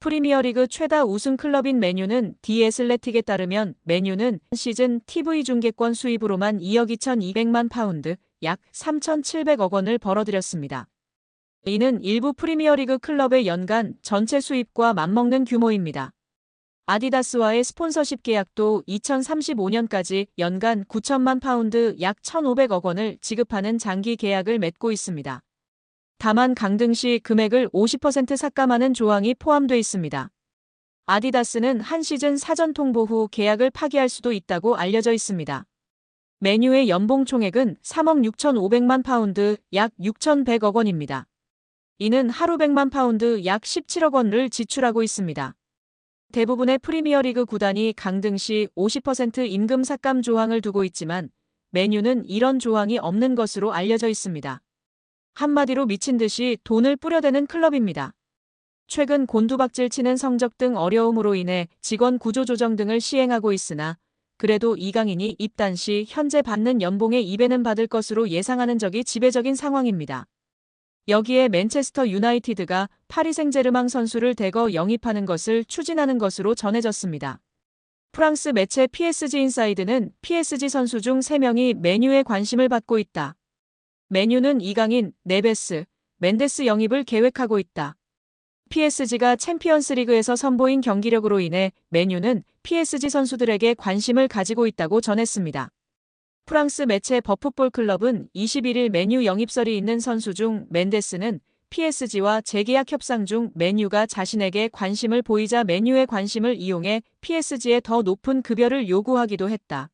프리미어리그 최다 우승 클럽인 메뉴는 디애슬레틱에 따르면 메뉴는 시즌 TV 중계권 수입으로만 2억 2,200만 파운드, 약 3,700억 원을 벌어들였습니다. 이는 일부 프리미어리그 클럽의 연간 전체 수입과 맞먹는 규모입니다. 아디다스와의 스폰서십 계약도 2035년까지 연간 9천만 파운드 약 1,500억 원을 지급하는 장기 계약을 맺고 있습니다. 다만 강등 시 금액을 50% 삭감하는 조항이 포함돼 있습니다. 아디다스는 한 시즌 사전 통보 후 계약을 파기할 수도 있다고 알려져 있습니다. 메뉴의 연봉 총액은 3억 6,500만 파운드 약 6,100억 원입니다. 이는 하루 100만 파운드 약 17억 원을 지출하고 있습니다. 대부분의 프리미어리그 구단이 강등 시 50% 임금 삭감 조항을 두고 있지만 메뉴는 이런 조항이 없는 것으로 알려져 있습니다. 한마디로 미친 듯이 돈을 뿌려대는 클럽입니다. 최근 곤두박질 치는 성적 등 어려움으로 인해 직원 구조 조정 등을 시행하고 있으나 그래도 이강인이 입단 시 현재 받는 연봉의 2배는 받을 것으로 예상하는 적이 지배적인 상황입니다. 여기에 맨체스터 유나이티드가 파리 생제르맹 선수를 대거 영입하는 것을 추진하는 것으로 전해졌습니다. 프랑스 매체 PSG 인사이드는 PSG 선수 중 3명이 메뉴에 관심을 받고 있다. 메뉴는 이강인, 네베스, 멘데스 영입을 계획하고 있다. PSG가 챔피언스 리그에서 선보인 경기력으로 인해 메뉴는 PSG 선수들에게 관심을 가지고 있다고 전했습니다. 프랑스 매체 버풋볼 클럽은 21일 메뉴 영입설이 있는 선수 중 멘데스는 PSG와 재계약 협상 중 메뉴가 자신에게 관심을 보이자 메뉴의 관심을 이용해 PSG에 더 높은 급여를 요구하기도 했다.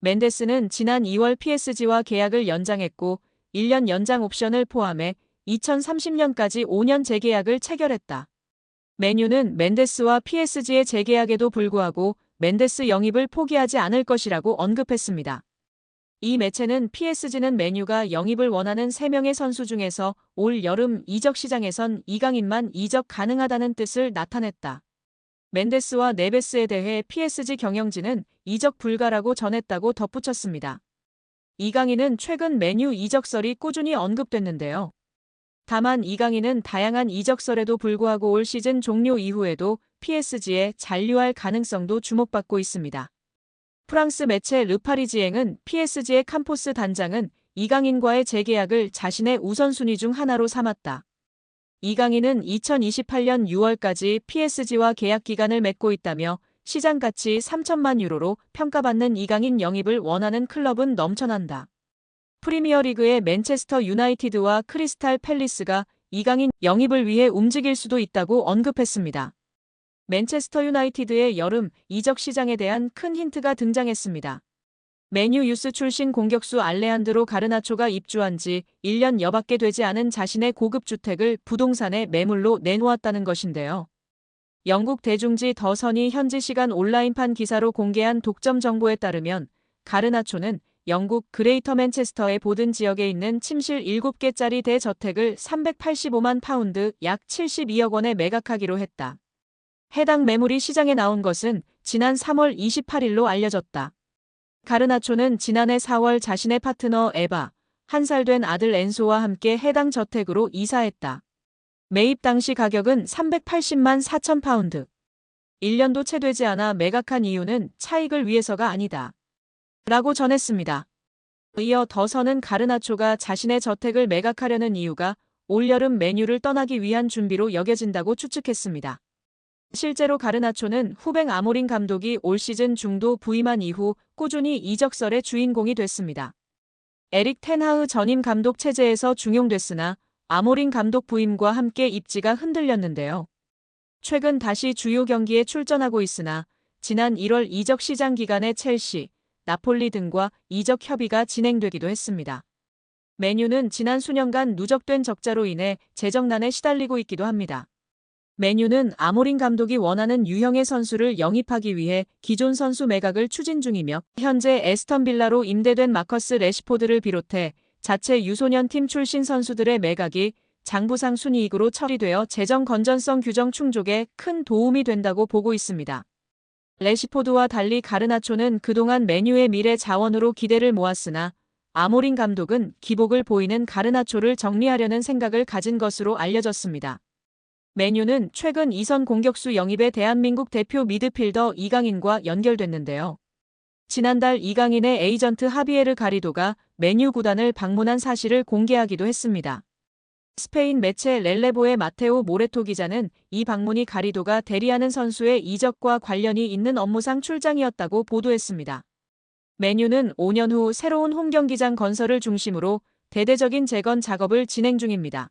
멘데스는 지난 2월 PSG와 계약을 연장했고 1년 연장 옵션을 포함해 2030년까지 5년 재계약을 체결했다. 메뉴는 멘데스와 PSG의 재계약에도 불구하고 멘데스 영입을 포기하지 않을 것이라고 언급했습니다. 이 매체는 PSG는 메뉴가 영입을 원하는 3명의 선수 중에서 올 여름 이적 시장에선 이강인만 이적 가능하다는 뜻을 나타냈다. 멘데스와 네베스에 대해 PSG 경영진은 이적 불가라고 전했다고 덧붙였습니다. 이강인은 최근 메뉴 이적설이 꾸준히 언급됐는데요. 다만 이강인은 다양한 이적설에도 불구하고 올 시즌 종료 이후에도 PSG에 잔류할 가능성도 주목받고 있습니다. 프랑스 매체 르파리지앵은 PSG의 캄포스 단장은 이강인과의 재계약을 자신의 우선순위 중 하나로 삼았다. 이강인은 2028년 6월까지 PSG와 계약 기간을 맺고 있다며 시장 가치 3천만 유로로 평가받는 이강인 영입을 원하는 클럽은 넘쳐난다. 프리미어리그의 맨체스터 유나이티드와 크리스탈 팰리스가 이강인 영입을 위해 움직일 수도 있다고 언급했습니다. 맨체스터 유나이티드의 여름 이적 시장에 대한 큰 힌트가 등장했습니다. 메뉴 유스 출신 공격수 알레한드로 가르나초가 입주한 지 1년 여밖에 되지 않은 자신의 고급 주택을 부동산에 매물로 내놓았다는 것인데요. 영국 대중지 더선이 현지 시간 온라인판 기사로 공개한 독점 정보에 따르면 가르나초는 영국 그레이터 맨체스터의 보든 지역에 있는 침실 7개짜리 대저택을 385만 파운드 약 72억 원에 매각하기로 했다. 해당 매물이 시장에 나온 것은 지난 3월 28일로 알려졌다. 가르나초는 지난해 4월 자신의 파트너 에바, 한 살 된 아들 엔소와 함께 해당 저택으로 이사했다. 매입 당시 가격은 380만 4천 파운드. 1년도 채 되지 않아 매각한 이유는 차익을 위해서가 아니다. 라고 전했습니다. 이어 더서는 가르나초가 자신의 저택을 매각하려는 이유가 올여름 메뉴를 떠나기 위한 준비로 여겨진다고 추측했습니다. 실제로 가르나초는 후뱅 아모린 감독이 올 시즌 중도 부임한 이후 꾸준히 이적설의 주인공이 됐습니다. 에릭 텐하흐 전임 감독 체제에서 중용됐으나 아모린 감독 부임과 함께 입지가 흔들렸는데요. 최근 다시 주요 경기에 출전하고 있으나 지난 1월 이적 시장 기간에 첼시, 나폴리 등과 이적 협의가 진행되기도 했습니다. 메뉴는 지난 수년간 누적된 적자로 인해 재정난에 시달리고 있기도 합니다. 메뉴는 아모린 감독이 원하는 유형의 선수를 영입하기 위해 기존 선수 매각을 추진 중이며 현재 에스턴 빌라로 임대된 마커스 레시포드를 비롯해 자체 유소년 팀 출신 선수들의 매각이 장부상 순이익으로 처리되어 재정 건전성 규정 충족에 큰 도움이 된다고 보고 있습니다. 레시포드와 달리 가르나초는 그동안 메뉴의 미래 자원으로 기대를 모았으나 아모린 감독은 기복을 보이는 가르나초를 정리하려는 생각을 가진 것으로 알려졌습니다. 메뉴는 최근 이선 공격수 영입의 대한민국 대표 미드필더 이강인과 연결됐는데요. 지난달 이강인의 에이전트 하비에르 가리도가 메뉴 구단을 방문한 사실을 공개하기도 했습니다. 스페인 매체 렐레보의 마테오 모레토 기자는 이 방문이 가리도가 대리하는 선수의 이적과 관련이 있는 업무상 출장이었다고 보도했습니다. 메뉴는 5년 후 새로운 홈경기장 건설을 중심으로 대대적인 재건 작업을 진행 중입니다.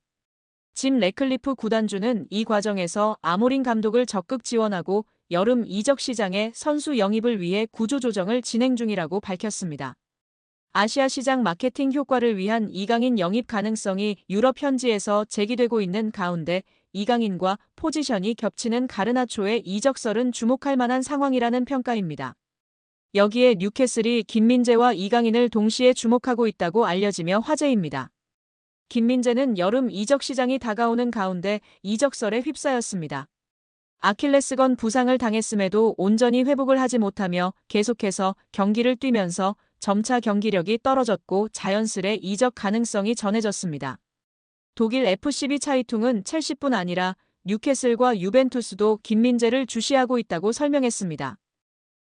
짐 레클리프 구단주는 이 과정에서 아모린 감독을 적극 지원하고 여름 이적 시장에 선수 영입을 위해 구조조정을 진행 중이라고 밝혔습니다. 아시아 시장 마케팅 효과를 위한 이강인 영입 가능성이 유럽 현지에서 제기되고 있는 가운데 이강인과 포지션이 겹치는 가르나초의 이적설은 주목할 만한 상황이라는 평가입니다. 여기에 뉴캐슬이 김민재와 이강인을 동시에 주목하고 있다고 알려지며 화제입니다. 김민재는 여름 이적 시장이 다가오는 가운데 이적설에 휩싸였습니다. 아킬레스건 부상을 당했음에도 온전히 회복을 하지 못하며 계속해서 경기를 뛰면서 점차 경기력이 떨어졌고 자연스레 이적 가능성이 전해졌습니다. 독일 FCB 차이퉁은 첼시뿐 아니라 뉴캐슬과 유벤투스도 김민재를 주시하고 있다고 설명했습니다.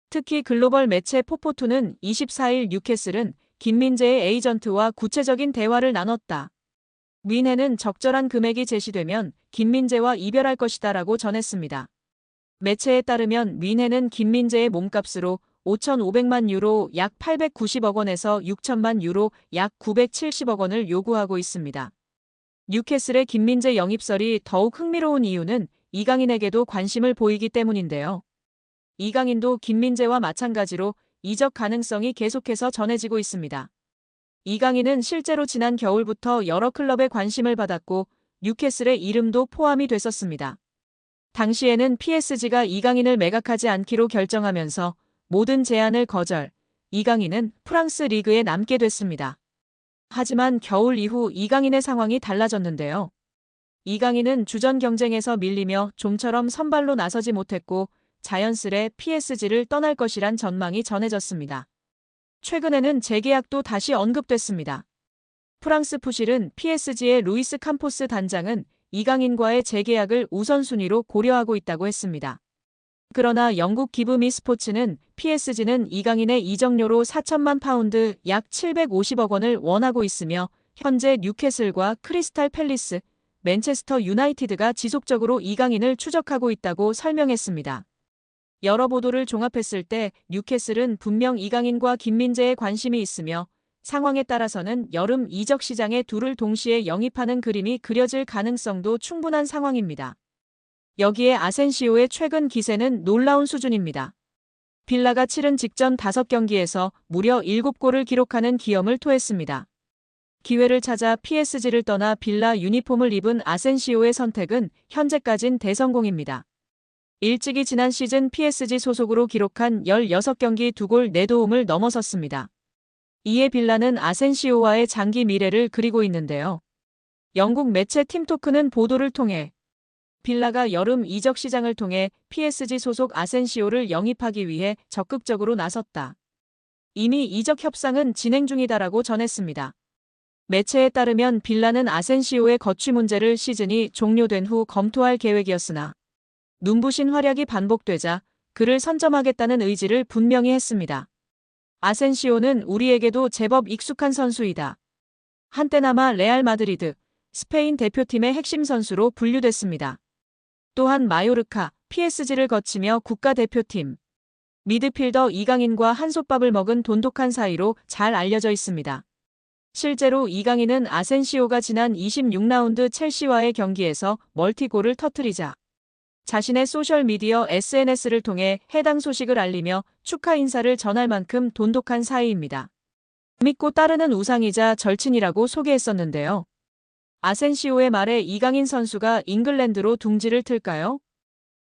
특히 글로벌 매체 포포투는 24일 뉴캐슬은 김민재의 에이전트와 구체적인 대화를 나눴다. 윈해는 적절한 금액이 제시되면 김민재와 이별할 것이다 라고 전했습니다. 매체에 따르면 윈해는 김민재의 몸값으로 5,500만 유로 약 890억 원에서 6천만 유로 약 970억 원을 요구하고 있습니다. 뉴캐슬의 김민재 영입설이 더욱 흥미로운 이유는 이강인에게도 관심을 보이기 때문인데요. 이강인도 김민재와 마찬가지로 이적 가능성이 계속해서 전해지고 있습니다. 이강인은 실제로 지난 겨울부터 여러 클럽에 관심을 받았고 뉴캐슬의 이름도 포함이 됐었습니다. 당시에는 PSG가 이강인을 매각하지 않기로 결정하면서 모든 제안을 거절, 이강인은 프랑스 리그에 남게 됐습니다. 하지만 겨울 이후 이강인의 상황이 달라졌는데요. 이강인은 주전 경쟁에서 밀리며 좀처럼 선발로 나서지 못했고 자연스레 PSG를 떠날 것이란 전망이 전해졌습니다. 최근에는 재계약도 다시 언급됐습니다. 프랑스 푸실은 PSG의 루이스 캄포스 단장은 이강인과의 재계약을 우선순위로 고려하고 있다고 했습니다. 그러나 영국 기브미 스포츠는 PSG는 이강인의 이적료로 4천만 파운드 약 750억 원을 원하고 있으며 현재 뉴캐슬과 크리스탈 팰리스, 맨체스터 유나이티드가 지속적으로 이강인을 추적하고 있다고 설명했습니다. 여러 보도를 종합했을 때 뉴캐슬은 분명 이강인과 김민재에 관심이 있으며 상황에 따라서는 여름 이적 시장에 둘을 동시에 영입하는 그림이 그려질 가능성도 충분한 상황입니다. 여기에 아센시오의 최근 기세는 놀라운 수준입니다. 빌라가 치른 직전 5경기에서 무려 7골을 기록하는 기염을 토했습니다. 기회를 찾아 PSG를 떠나 빌라 유니폼을 입은 아센시오의 선택은 현재까진 대성공입니다. 일찍이 지난 시즌 PSG 소속으로 기록한 16경기 2골 4도움을 넘어섰습니다. 이에 빌라는 아센시오와의 장기 미래를 그리고 있는데요. 영국 매체 팀토크는 보도를 통해 빌라가 여름 이적 시장을 통해 PSG 소속 아센시오를 영입하기 위해 적극적으로 나섰다. 이미 이적 협상은 진행 중이다라고 전했습니다. 매체에 따르면 빌라는 아센시오의 거취 문제를 시즌이 종료된 후 검토할 계획이었으나 눈부신 활약이 반복되자 그를 선점하겠다는 의지를 분명히 했습니다. 아센시오는 우리에게도 제법 익숙한 선수이다. 한때나마 레알 마드리드, 스페인 대표팀의 핵심 선수로 분류됐습니다. 또한 마요르카, PSG를 거치며 국가대표팀, 미드필더 이강인과 한솥밥을 먹은 돈독한 사이로 잘 알려져 있습니다. 실제로 이강인은 아센시오가 지난 26라운드 첼시와의 경기에서 멀티골을 터뜨리자 자신의 소셜미디어 SNS를 통해 해당 소식을 알리며 축하 인사를 전할 만큼 돈독한 사이입니다. 믿고 따르는 우상이자 절친이라고 소개했었는데요. 아센시오의 말에 이강인 선수가 잉글랜드로 둥지를 틀까요?